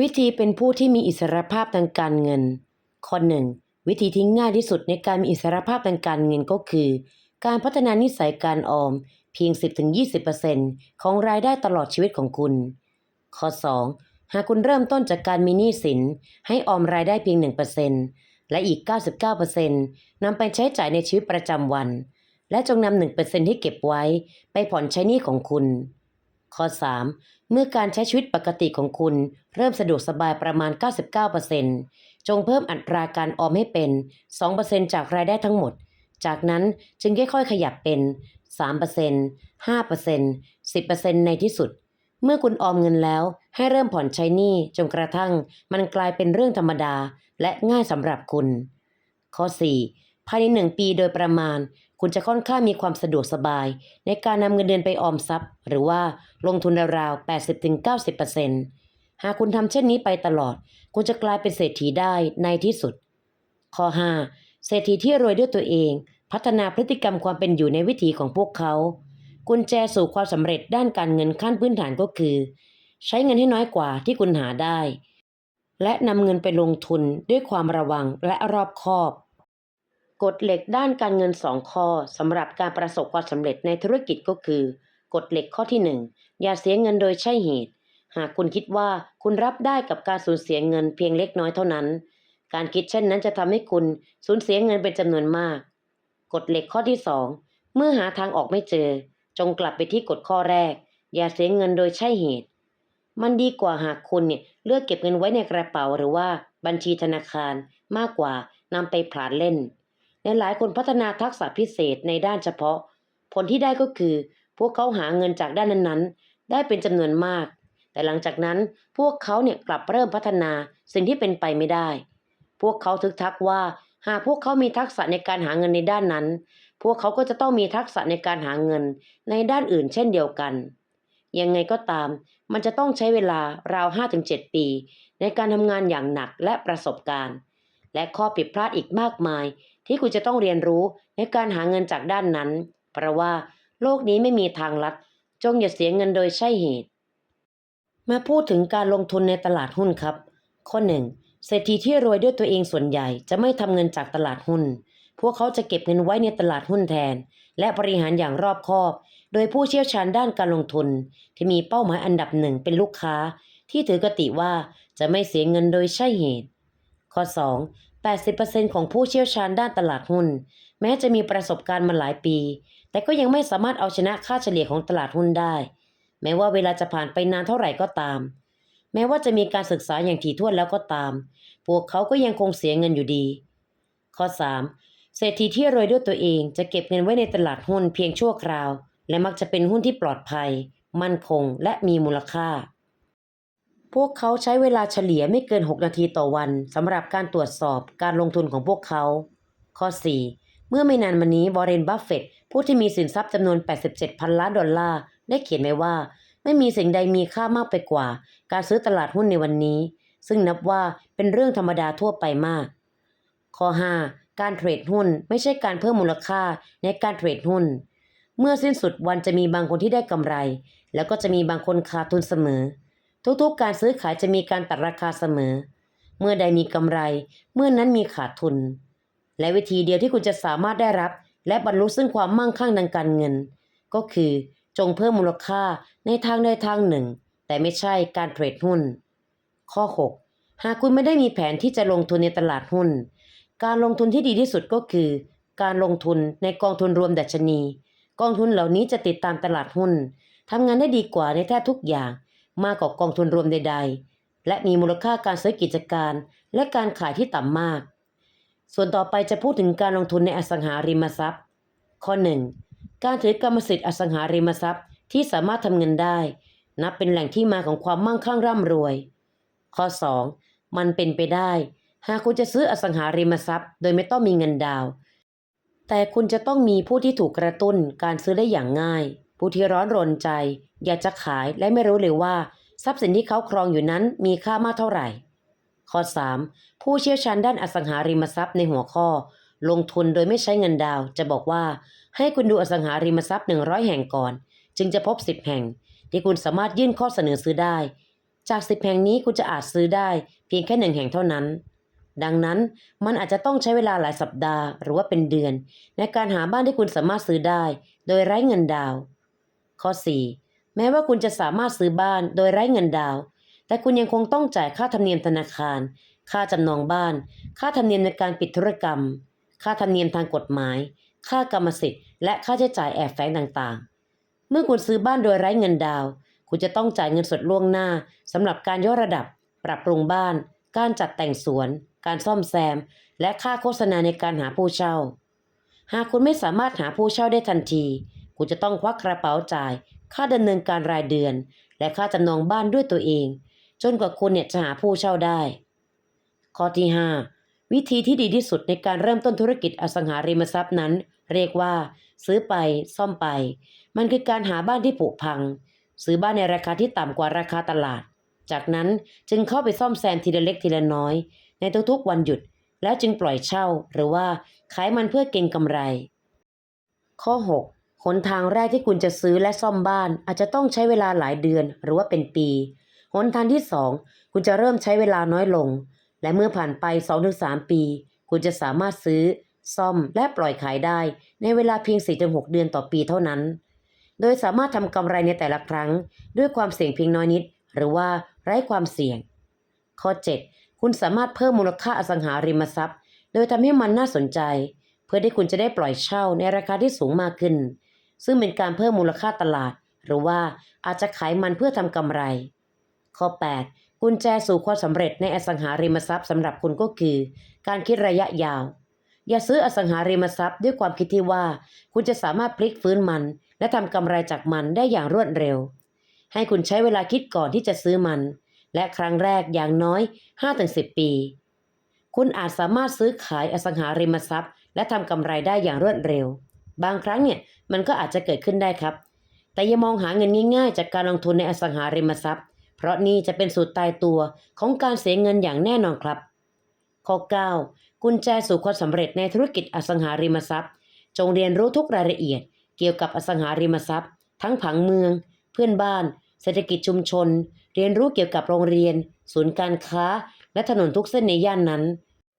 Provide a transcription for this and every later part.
วิธีเป็นผู้ที่มีอิสรภาพทางการเงิน ข้อหนึ่งวิธีที่ง่ายที่สุดในการมีอิสรภาพทางการเงินก็คือ การพัฒนานิสัยการออมเพียง 10-20%ของรายได้ตลอดชีวิตของคุณ ข้อ 2 หากคุณเริ่มต้นจากการมีหนี้สิน ให้ออมรายได้เพียง 1%และอีก 99%นำไปใช้จ่ายในชีวิตประจำวัน และจงนำ1%ที่เก็บไว้ไปผ่อนใช้หนี้ของคุณ ข้อ 3 เมื่อการใช้ชีวิตปกติของคุณเริ่มสะดวกสบายประมาณ 99%จงเพิ่มอัตราการออมให้เป็น 2%จากรายได้ทั้งหมด จากนั้นจึงค่อยๆขยับเป็น 3% 5% 10%ในที่สุด เมื่อคุณออมเงินแล้ว ให้เริ่มผ่อนใช้หนี้จนกระทั่ง มันกลายเป็นเรื่องธรรมดาและง่ายสำหรับคุณ ข้อ 4 ภายในหนึ่งปีโดยประมาณ คุณจะค่อนข้างมีความสะดวกสบาย ในการนำเงินเดือนไปออมทรัพย์ หรือว่าลงทุนราวๆ 80-90%หากคุณทำเช่นนี้ไปตลอด คุณจะกลายเป็นเศรษฐีได้ในที่สุด ข้อ 5 เศรษฐีที่รวยด้วยตัวเอง พัฒนาพฤติกรรมความเป็นอยู่ในวิถีของพวกเขา กุญแจสู่ความสำเร็จด้านการเงินขั้นพื้นฐานก็คือ ใช้เงินให้น้อยกว่าที่คุณหาได้ และนำเงินไปลงทุนด้วยความระวังและรอบคอบ กฎเหล็กด้านการเงิน 2 ข้อสำหรับการประสบความสำเร็จในธุรกิจก็คือกฎเหล็กข้อที่ 1 อย่าเสียเงินโดยใช่เหตุ หากคุณคิดว่าคุณรับได้กับการสูญเสียเงินเพียงเล็กน้อยเท่านั้น การคิดเช่นนั้นจะทำให้คุณสูญเสียเงินเป็นจำนวนมาก กฎเหล็กข้อที่ 2 เมื่อหาทางออกไม่เจอ จงกลับไปที่กฎข้อแรก อย่าเสียเงินโดยใช่เหตุ มันดีกว่าหากคุณเนี่ยเลือกเก็บเงินไว้ในกระเป๋าหรือว่าบัญชีธนาคารมากกว่านำไปผลาญเล่น และหลายคนพัฒนาทักษะพิเศษในด้านเฉพาะ ผลที่ได้ก็คือ พวกเขาหาเงินจากด้านนั้นๆ ได้เป็นจำนวนมาก แต่หลังจากนั้นพวกเขาเนี่ยกลับเริ่มพัฒนาสิ่งที่เป็นไปไม่ได้ พวกเขาทึกทักว่า หากพวกเขามีทักษะในการหาเงินในด้านนั้น พวกเขาก็จะต้องมีทักษะในการหาเงินในด้านอื่นเช่นเดียวกัน ยังไงก็ตาม มันจะต้องใช้เวลาราว 5-7 ปี ในการทำงานอย่างหนักและประสบการณ์ และข้อผิดพลาดอีกมากมาย ที่คุณจะต้องเรียนรู้ในการหาเงินจากด้านนั้น เพราะว่าโลกนี้ไม่มีทางลัด จงอย่าเสียเงินโดยใช่เหตุ มาพูดถึงการลงทุนในตลาดหุ้นครับ ข้อหนึ่งเศรษฐีที่รวยด้วยตัวเองส่วนใหญ่จะไม่ทำเงินจากตลาดหุ้น พวกเขาจะเก็บเงินไว้ในตลาดหุ้นแทน และบริหารอย่างรอบคอบ โดยผู้เชี่ยวชาญด้านการลงทุน ที่มีเป้าหมายอันดับหนึ่งเป็นลูกค้า ที่ถือกติว่าจะไม่เสียเงินโดยใช่เหตุ ข้อ 2 80%ของผู้เชี่ยวชาญด้านตลาดหุ้น แม้จะมีประสบการณ์มาหลายปี แต่ก็ยังไม่สามารถเอาชนะค่าเฉลี่ยของตลาดหุ้นได้ แม้ว่าเวลาจะผ่านไปนานเท่าไหร่ก็ตาม แม้ว่าจะมีการศึกษาอย่างถี่ถ้วนแล้วก็ตาม พวกเขาก็ยังคงเสียเงินอยู่ดี ข้อ 3. เศรษฐีที่รวยด้วยตัวเองจะเก็บเงินไว้ในตลาดหุ้นเพียงชั่วคราว และมักจะเป็นหุ้นที่ปลอดภัย มั่นคง และมีมูลค่า พวกเขาใช้เวลาเฉลี่ยไม่เกิน 6 นาทีต่อวันสำหรับการตรวจสอบการลงทุนของพวกเขา ข้อ 4. เมื่อไม่นานมานี้บรเรนบัฟเฟตผู้ที่มีสินทรัพย์จำนวน 87 พันล้านดอลลาร์ ได้เขียนไว้ว่า ไม่มีสิ่งใดมีค่ามากไปกว่า การซื้อตลาดหุ้นในวันนี้ ซึ่งนับว่าเป็นเรื่องธรรมดาทั่วไปมาก ข้อ 5. การเทรดหุ้นไม่ใช่การเพิ่มมูลค่าในการเทรดหุ้น เมื่อสิ้นสุดวันจะมีบางคนที่ได้กำไร แล้วก็จะมีบางคนขาดทุนเสมอ ทุกๆ การซื้อขายจะมีการตัดราคาเสมอ เมื่อใดมีกำไร เมื่อนั้นมีขาดทุน และวิธีเดียวที่คุณจะสามารถได้รับ และบรรลุซึ่งความมั่งคั่งทางการเงิน ก็คือจงเพิ่มมูลค่าในทางใดทางหนึ่ง แต่ไม่ใช่การเทรดหุ้น ข้อ 6 หากคุณไม่ได้มีแผนที่จะลงทุนในตลาดหุ้น การลงทุนที่ดีที่สุดก็คือ การลงทุนในกองทุนรวมดัชนี กองทุนเหล่านี้จะติดตามตลาดหุ้นทำงานได้ดีกว่าในแทบทุกอย่าง มากกว่ากองทุนรวมใด ๆ และมีมูลค่าการซื้อกิจการและการขายที่ต่ำมาก ส่วนต่อไปจะพูดถึงการลงทุนในอสังหาริมทรัพย์ ข้อ 1. การถือกรรมสิทธิ์อสังหาริมทรัพย์ที่สามารถทำเงินได้ นับเป็นแหล่งที่มาของความมั่งคั่งร่ำรวย ข้อ 2. มันเป็นไปได้ หากคุณจะซื้ออสังหาริมทรัพย์ โดยไม่ต้องมีเงินดาว แต่คุณจะต้องมีผู้ที่ถูกกระตุ้นการซื้อได้อย่างง่าย ผู้ที่ร้อนรนใจ อยากจะขายและไม่รู้เลยว่า ทรัพย์สินที่เขาครองอยู่นั้นมีค่ามากเท่าไหร่ ข้อ 3. ผู้เชี่ยวชาญด้านอสังหาริมทรัพย์ในหัวข้อ ลงทุนโดยไม่ใช้เงินดาว จะบอกว่า ให้คุณดูอสังหาริมทรัพย์ 100 แห่งก่อน จึงจะพบ 10 แห่ง ที่คุณสามารถยื่นข้อเสนอซื้อได้ จากสิบแห่งนี้คุณจะอาจซื้อได้ เพียงแค่หนึ่งแห่งเท่านั้นดังนั้นมันอาจจะต้องใช้เวลาหลายสัปดาห์หรือว่าเป็นเดือน ในการหาบ้านที่คุณสามารถซื้อได้ โดยไร้เงินดาวน์ ข้อ 4 แม้ว่าคุณจะสามารถซื้อบ้านโดยไร้เงินดาว แต่คุณยังคงต้องจ่ายค่าธรรมเนียมธนาคาร ค่าจำนองบ้าน ค่าธรรมเนียมในการปิดธุรกรรม ค่าธรรมเนียมทางกฎหมาย ค่ากรรมสิทธิ์ และค่าใช้จ่ายแอบแฝงต่างๆ เมื่อคุณซื้อบ้านโดยไร้เงินดาว คุณจะต้องจ่ายเงินสดล่วงหน้าสำหรับการยกระดับ ปรับปรุงบ้าน การจัดแต่งสวน การซ่อมแซม และค่าโฆษณาในการหาผู้เช่า หากคุณไม่สามารถหาผู้เช่าได้ทันที คุณจะต้องควักกระเป๋าจ่าย ค่าดำเนินการรายเดือน และค่าจำนองบ้านด้วยตัวเอง จนกว่าคุณเนี่ยจะหาผู้เช่าได้ ข้อที่ 5 วิธีที่ดีที่สุดในการเริ่มต้นธุรกิจอสังหาริมทรัพย์นั้น เรียกว่า ซื้อไปซ่อมไป มันคือการหาบ้านที่ผุพัง ซื้อบ้านในราคาที่ต่ำกว่าราคาตลาด จากนั้นจึงเข้าไปซ่อมแซมทีละเล็กทีละน้อย ในทุกๆวันหยุดแล้วจึงปล่อยเช่าหรือว่าขายมันเพื่อเก็งกำไร ข้อ 6 หนทางแรกที่คุณจะซื้อและซ่อมบ้าน อาจจะต้องใช้เวลาหลายเดือนหรือว่าเป็นปีหนทางที่ 2 คุณจะเริ่มใช้เวลาน้อยลง และเมื่อผ่านไป 2-3 ปี คุณจะสามารถซื้อ ซ่อมและปล่อยขายได้ ในเวลาเพียง 4-6 เดือนต่อปีเท่านั้น โดยสามารถทำกำไรในแต่ละครั้ง ด้วยความเสี่ยงเพียงน้อยนิด หรือว่าไร้ความเสี่ยง ข้อ 7 คุณสามารถเพิ่มมูลค่าอสังหาริมทรัพย์ โดยทำให้มันน่าสนใจ เพื่อที่คุณจะได้ปล่อยเช่าในราคาที่สูงมากขึ้น ซึ่งเป็นการเพิ่มมูลค่าตลาด หรือว่าอาจจะขายมันเพื่อทำกำไร ข้อ 8 กุญแจสู่ความสำเร็จในอสังหาริมทรัพย์สำหรับคุณก็คือ การคิดระยะยาว อย่าซื้ออสังหาริมทรัพย์ด้วยความคิดที่ว่า คุณจะสามารถพลิกฟื้นมัน และทำกำไรจากมันได้อย่างรวดเร็ว ให้คุณใช้เวลาคิดก่อนที่จะซื้อมัน และครั้งแรกอย่างน้อย 5-10 ปี คุณอาจสามารถซื้อขายอสังหาริมทรัพย์ และทำกำไรได้อย่างรวดเร็ว บางครั้งเนี่ยมันก็อาจจะเกิดขึ้นได้ครับ แต่อย่ามองหาเงินง่ายๆ จากการลงทุนในอสังหาริมทรัพย์ เพราะนี่จะเป็นสูตรตายตัวของการเสียเงินอย่างแน่นอนครับ ข้อ 9 กุญแจสู่ความสำเร็จในธุรกิจอสังหาริมทรัพย์ จงเรียนรู้ทุกรายละเอียด เกี่ยวกับอสังหาริมทรัพย์ ทั้งผังเมือง เพื่อนบ้าน เศรษฐกิจชุมชน เรียนรู้เกี่ยวกับโรงเรียน ศูนย์การค้า และถนนทุกเส้นในย่านนั้น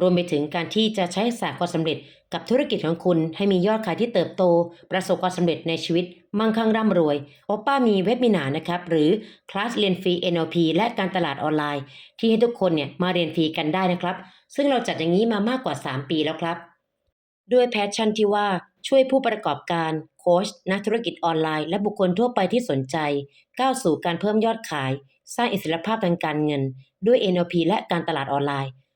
รวมไปถึงการที่จะใช้ศาสตร์ความสำเร็จกับธุรกิจของคุณให้มียอดขายที่เติบโต ประสบความสำเร็จในชีวิต มั่งคั่งร่ำรวยโอป้ามีเว็บมินานะครับ หรือคลาสเรียนฟรี NLP และการตลาดออนไลน์ ที่ให้ทุกคนเนี่ยมาเรียนฟรีกันได้นะครับ ซึ่งเราจัดอย่างนี้มามากกว่า 3 ปีแล้วครับด้วยแพชชั่นที่ว่าช่วยผู้ประกอบการ โค้ชนักธุรกิจออนไลน์ และบุคคลทั่วไปที่สนใจ ก้าวสู่การเพิ่มยอดขาย สร้างอิสรภาพทางการเงิน ด้วย NLP และการตลาดออนไลน์